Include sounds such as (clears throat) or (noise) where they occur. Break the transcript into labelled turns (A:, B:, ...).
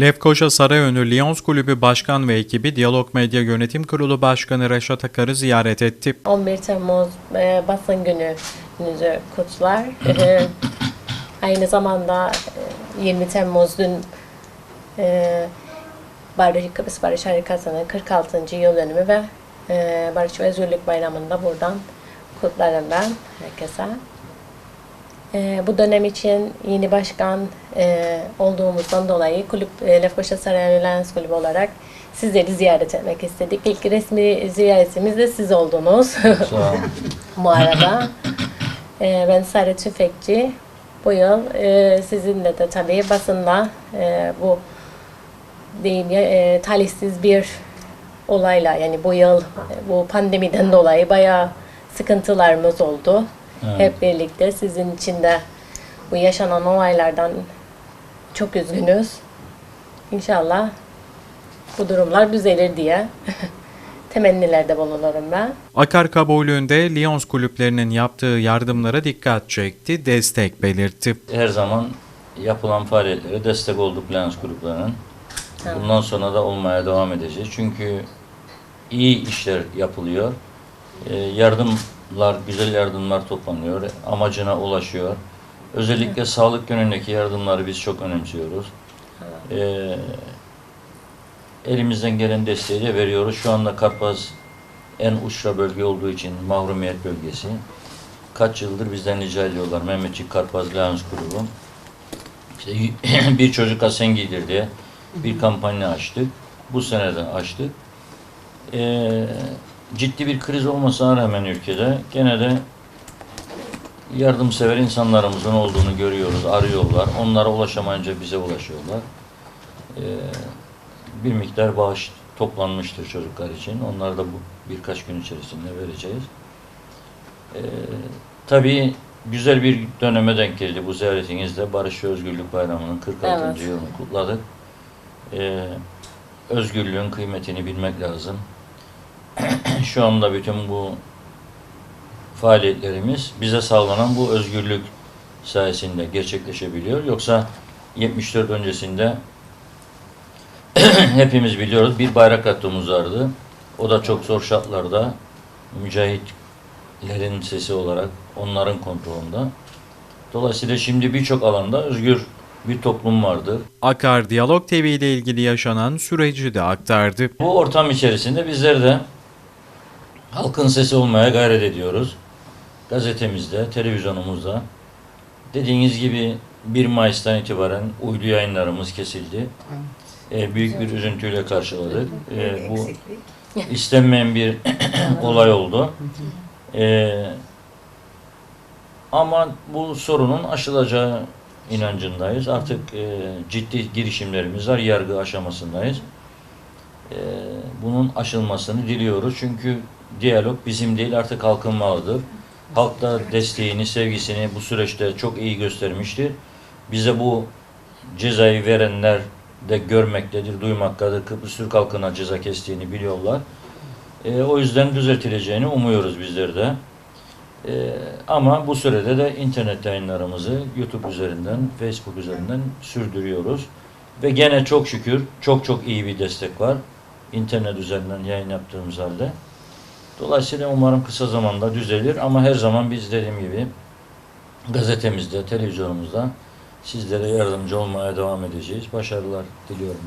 A: Lefkoşa Sarayönü Lions Kulübü Başkan ve ekibi Diyalog Medya Yönetim Kurulu Başkanı Reşat Akar'ı ziyaret etti.
B: 11 Temmuz e, basın gününüzü kutlar. E, (laughs) aynı zamanda e, 20 Temmuz dün e, Barış, Kıbrıs Barış Harikası'nın 46. yıl dönümü ve e, Barış ve Özgürlük Bayramı'nda buradan kutlarım ben herkese. E, bu dönem için yeni başkan e, olduğumuzdan dolayı kulüp e, Lefkoşa Sarayönü Lions Kulübü olarak sizleri ziyaret etmek istedik. İlk resmi ziyaretimiz de siz oldunuz. (laughs) Bu arada. Ee, ben Sare Tüfekçi. Bu yıl e, sizinle de tabii basında e, bu diyeyim ya e, talihsiz bir olayla yani bu yıl e, bu pandemiden dolayı bayağı sıkıntılarımız oldu.
C: Evet.
B: Hep birlikte sizin için de bu yaşanan olaylardan çok üzgünüz. İnşallah bu durumlar düzelir diye (laughs) temennilerde bulunurum ben.
A: Akar kabulünde Lions kulüplerinin yaptığı yardımlara dikkat çekti, destek belirtti.
C: Her zaman yapılan faaliyetlere destek olduk Lens gruplarının. Bundan sonra da olmaya devam edeceğiz. Çünkü iyi işler yapılıyor. Ee, yardımlar, güzel yardımlar toplanıyor. Amacına ulaşıyor. Özellikle sağlık yönündeki yardımları biz çok önemsiyoruz. Ee, elimizden gelen desteği de veriyoruz. Şu anda Karpaz en uçra bölge olduğu için mahrumiyet bölgesi. Kaç yıldır bizden rica ediyorlar Mehmetçik Karpaz Lions Grubu. İşte (clears throat) bir çocuk asen giydir diye bir kampanya açtık. Bu sene de açtık. Ee, ciddi bir kriz olmasına rağmen ülkede gene de yardımsever insanlarımızın olduğunu görüyoruz, arıyorlar. Onlara ulaşamayınca bize ulaşıyorlar. Ee, bir miktar bağış toplanmıştır çocuklar için. Onları da bu birkaç gün içerisinde vereceğiz. Ee, tabii güzel bir döneme denk geldi bu ziyaretinizde. Barış ve Özgürlük Bayramı'nın 46.
B: Evet.
C: yılını kutladık. Ee, özgürlüğün kıymetini bilmek lazım. (clears throat) Şu anda bütün bu faaliyetlerimiz bize sağlanan bu özgürlük sayesinde gerçekleşebiliyor. Yoksa 74 öncesinde (clears throat) hepimiz biliyoruz bir bayrak hattımız vardı. O da çok zor şartlarda mücahitlerin sesi olarak onların kontrolünde. Dolayısıyla şimdi birçok alanda özgür bir toplum vardır.
A: Akar Diyalog TV ile ilgili yaşanan süreci de aktardı.
C: Bu ortam içerisinde bizler de halkın sesi olmaya gayret ediyoruz. Gazetemizde, televizyonumuzda. Dediğiniz gibi 1 Mayıs'tan itibaren uydu yayınlarımız kesildi. Ee, büyük bir üzüntüyle karşıladık. Ee, bu istenmeyen bir (laughs) olay oldu. Ee, ama bu sorunun aşılacağı inancındayız. Artık e, ciddi girişimlerimiz var. Yargı aşamasındayız. Ee, bunun aşılmasını diliyoruz. Çünkü diyalog bizim değil artık halkın malıdır. Halk da desteğini, sevgisini bu süreçte çok iyi göstermiştir. Bize bu cezayı verenler de görmektedir, duymaktadır. Kıbrıs Türk halkına ceza kestiğini biliyorlar. Ee, o yüzden düzeltileceğini umuyoruz bizler de. Ee, ama bu sürede de internet yayınlarımızı YouTube üzerinden, Facebook üzerinden sürdürüyoruz. Ve gene çok şükür çok çok iyi bir destek var. İnternet üzerinden yayın yaptığımız halde. Dolayısıyla umarım kısa zamanda düzelir ama her zaman biz dediğim gibi gazetemizde, televizyonumuzda sizlere yardımcı olmaya devam edeceğiz. Başarılar diliyorum.